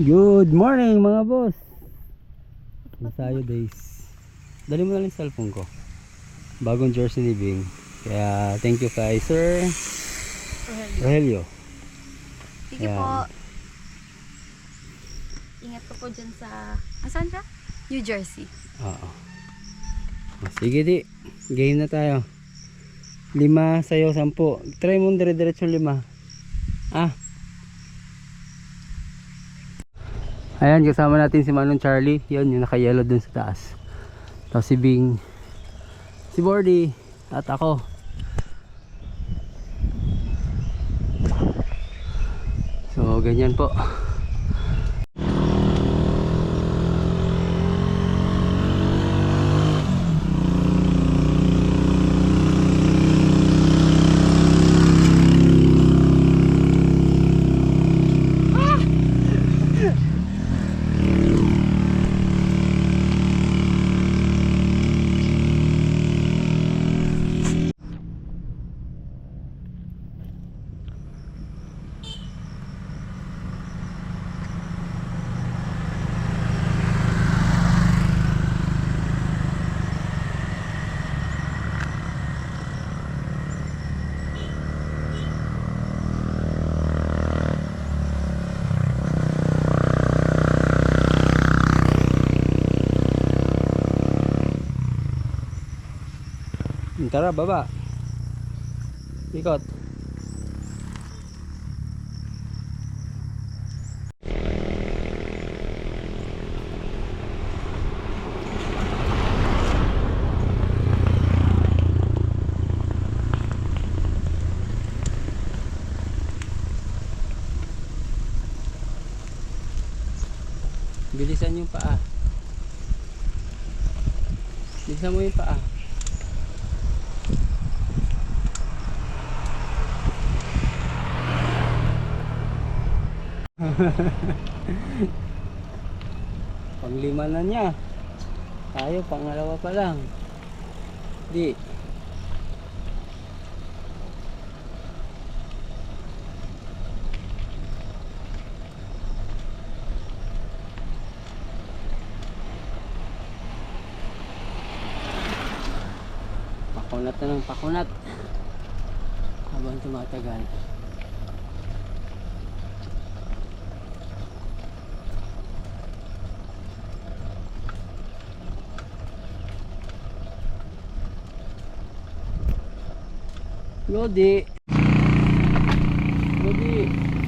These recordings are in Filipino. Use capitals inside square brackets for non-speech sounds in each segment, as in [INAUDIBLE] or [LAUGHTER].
Good morning mga boss. Masayo days. Dali mo na lang cellphone ko. Bagong jersey living. Kaya thank you kay Sir Rogelio. Sige Ayan. po. Ingat ko po dyan sa... Asan ka? New Jersey. Oo. Sige di. Game na tayo. Lima sa'yo, sampu. Try mo dire-diretso lima. Ah. Ayan, kasama natin si Manong Charlie. Yun, yung naka-yellow dun sa taas. Tapos si Bing. Si Bordy. At ako. So, ganyan po. Tara, baba. Ikot. Bilisan yung paa. Bilisan mo yung paa. [LAUGHS] Panglima na niya. Tayo, pangalawa pa lang. Di. Pakunat na ng pakunat. Habang tumatagal. Lodi. Lodi.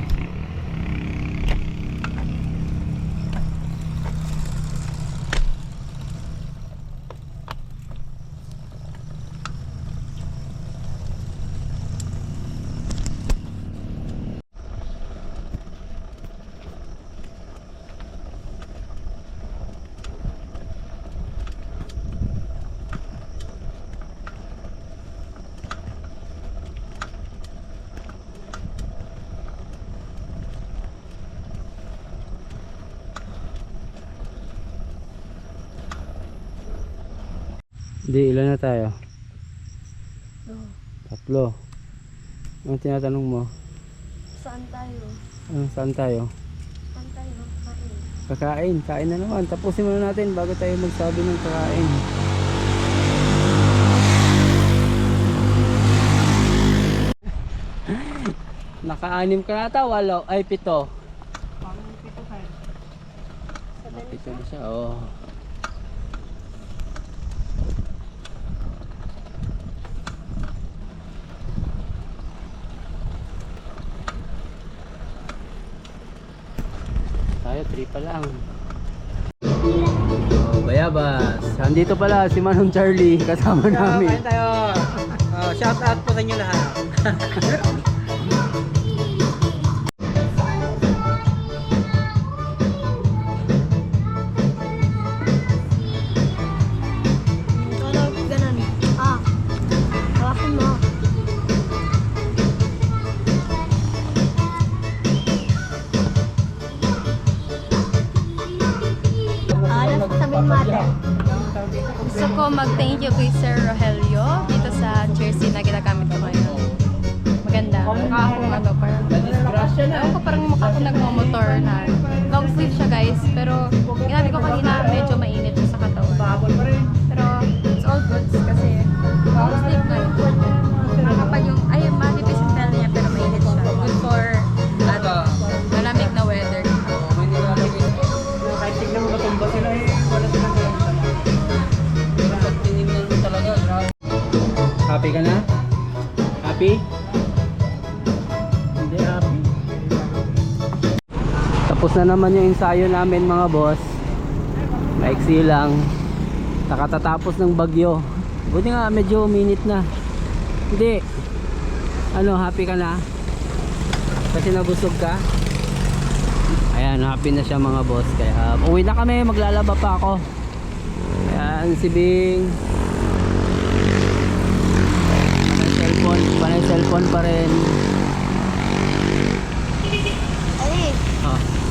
Hindi, ilan na tayo? Oh, Tatlo. Anong tinatanong mo? saan tayo? Anong saan tayo? Saan tayo? Kain. Kakain. Kain na naman. Tapusin muna natin bago tayo magsabi ng kakain. [LAUGHS] Naka-anim ka na ata, walo. Ay, pito. Ah, Pito na siya, oh. Tayo, 3 pa lang. Oh, bayabas. Andito pala si Manong Charlie kasama namin. Kain tayo. Oh, shout out po sa inyo lahat. [LAUGHS] Ah, ano sasabihin mo ate? Gusto ko mag-thank you kay Sir Rogelio dito sa jersey na ginagamit ko ngayon. Maganda. Mukha akong ano, parang... Ewan ko parang mukha akong nagmamotor na long sleeve guys. Pero Happy ka na? Happy? Hindi happy. Tapos na naman yung ensayo namin mga boss. Maiksi lang. Nakatatapos ng bagyo. Buti nga medyo minute na. Hindi. Ano, happy ka na? Kasi nabusog ka? Ayan, happy na siya mga boss. Kaya uwi na kami, maglalaba pa ako. Ayan, si Bing. Cellphone pa rin.